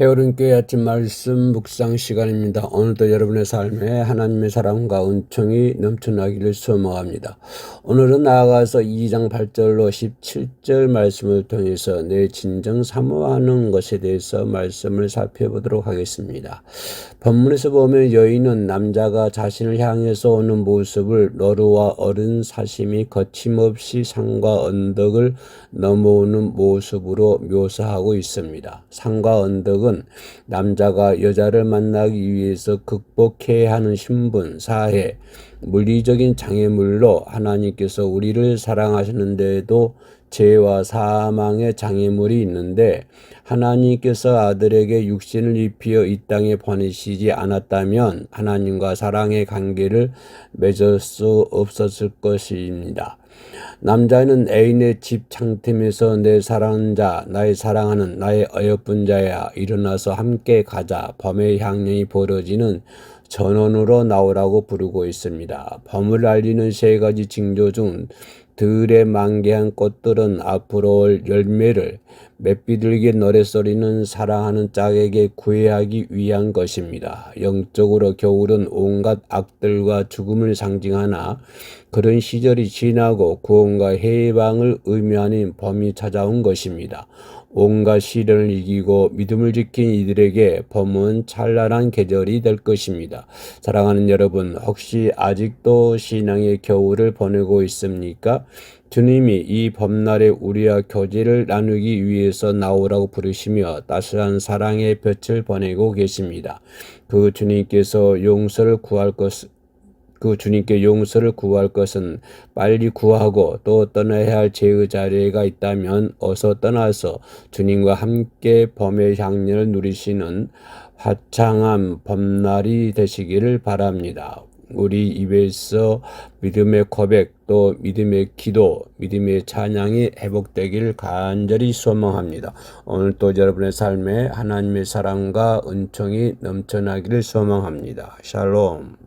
해오른교회 아침 말씀 묵상 시간입니다. 오늘도 여러분의 삶에 하나님의 사랑과 은총이 넘쳐나기를 소망합니다. 오늘은 나아가서 2장 8절로 17절 말씀을 통해서 내 진정 사모하는 것에 대해서 말씀을 살펴보도록 하겠습니다. 본문에서 보면 여인은 남자가 자신을 향해서 오는 모습을 너루와 어른 사심이 거침없이 산과 언덕을 넘어오는 모습으로 묘사하고 있습니다. 산과 언덕은 남자가 여자를 만나기 위해서 극복해야 하는 신분, 사회, 물리적인 장애물로 하나님께서 우리를 사랑하시는데도 죄와 사망의 장애물이 있는데 하나님께서 아들에게 육신을 입히어 이 땅에 보내시지 않았다면 하나님과 사랑의 관계를 맺을 수 없었을 것입니다. 남자는 애인의 집 창틈에서 내 사랑하는 자, 나의 사랑하는 나의 어여쁜 자야 일어나서 함께 가자 범의 향령이 벌어지는 전원으로 나오라고 부르고 있습니다. 범을 알리는 세 가지 징조 중 들에 만개한 꽃들은 앞으로 올 열매를 맵비들게 노래소리는 사랑하는 짝에게 구애하기 위한 것입니다. 영적으로 겨울은 온갖 악들과 죽음을 상징하나 그런 시절이 지나고 구원과 해방을 의미하는 범이 찾아온 것입니다. 온갖 시련을 이기고 믿음을 지킨 이들에게 범은 찬란한 계절이 될 것입니다. 사랑하는 여러분, 혹시 아직도 신앙의 겨울을 보내고 있습니까? 주님이 이 범날에 우리와 교제를 나누기 위해서 나오라고 부르시며 따스한 사랑의 볕을 보내고 계십니다. 그 주님께서 용서를 구할 것, 그 주님께 용서를 구할 것은 빨리 구하고 또 떠나야 할 죄의 자리가 있다면 어서 떠나서 주님과 함께 범의 향연을 누리시는 화창한 범날이 되시기를 바랍니다. 우리 입에서 믿음의 고백 또 믿음의 기도, 믿음의 찬양이 회복되기를 간절히 소망합니다. 오늘 또 여러분의 삶에 하나님의 사랑과 은총이 넘쳐나기를 소망합니다. 샬롬.